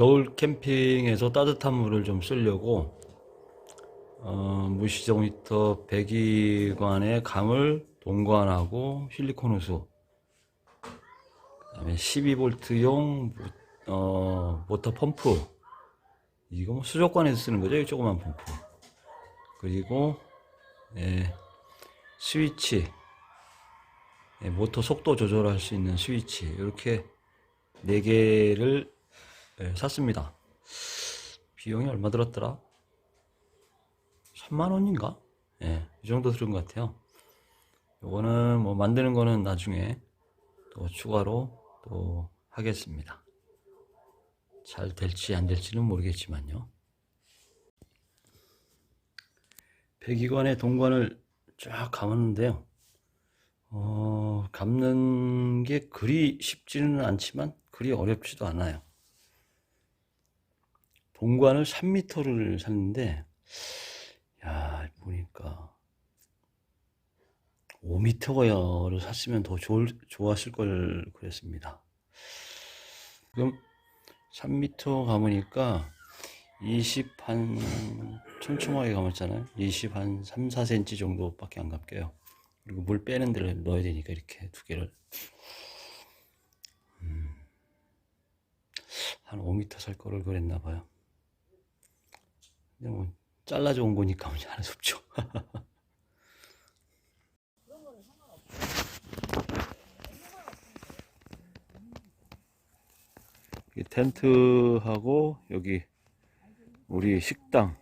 겨울 캠핑에서 따뜻한 물을 좀 쓰려고 어, 무시정 히터 배기관의 감을 동관하고 실리콘 호수 그다음에 12볼트용 어, 모터 펌프. 이거 뭐 수족관에서 쓰는 거죠? 이 조그만 펌프. 그리고 예, 스위치. 예, 모터 속도 조절할 수 있는 스위치. 이렇게 네 개를 예, 샀습니다. 비용이 얼마 들었더라? 3만 원인가? 예, 이 정도 들은 것 같아요. 요거는 뭐 만드는 거는 나중에 또 추가로 또 하겠습니다. 잘 될지 안 될지는 모르겠지만요. 배기관의 동관을 쫙 감았는데요. 어, 감는 게 그리 쉽지는 않지만 그리 어렵지도 않아요. 동관을 3m를 샀는데, 야, 보니까 5m를 샀으면 더 좋을, 좋았을 걸 그랬습니다. 지금 3m 감으니까 20 한, 촘촘하게 감았잖아요. 20한 3, 4cm 정도밖에 안 감겨요. 그리고 물 빼는 데를 넣어야 되니까 이렇게 두 개를. 음, 한 5m 살 거를 그랬나 봐요. 근데 뭐 잘라져 온 거니까 뭐 하나 없죠. 이 텐트하고 여기 우리 식당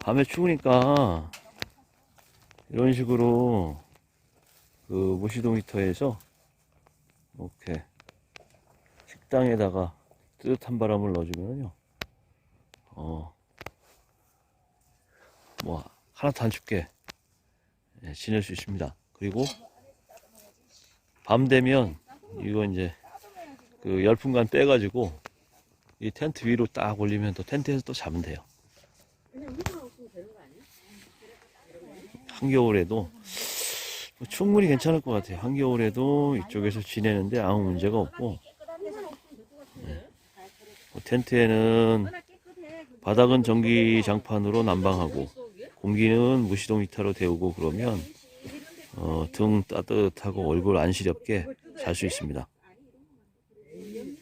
밤에 추우니까 이런 식으로 그 무시동 히터에서 이렇게 식당에다가 뜨뜻한 바람을 넣어주면요 어, 뭐, 하나도 안 춥게 예, 지낼 수 있습니다. 그리고 밤 되면 이거 이제 그 열풍관 빼가지고 이 텐트 위로 딱 올리면 또 텐트에서 또 자면 돼요. 한겨울에도 뭐 충분히 괜찮을 것 같아요. 한겨울에도 이쪽에서 지내는데 아무 문제가 없고 예. 뭐 텐트에는 바닥은 전기 장판으로 난방하고 공기는 무시동 히터로 데우고 그러면 어, 등 따뜻하고 얼굴 안 시렵게 잘 수 있습니다.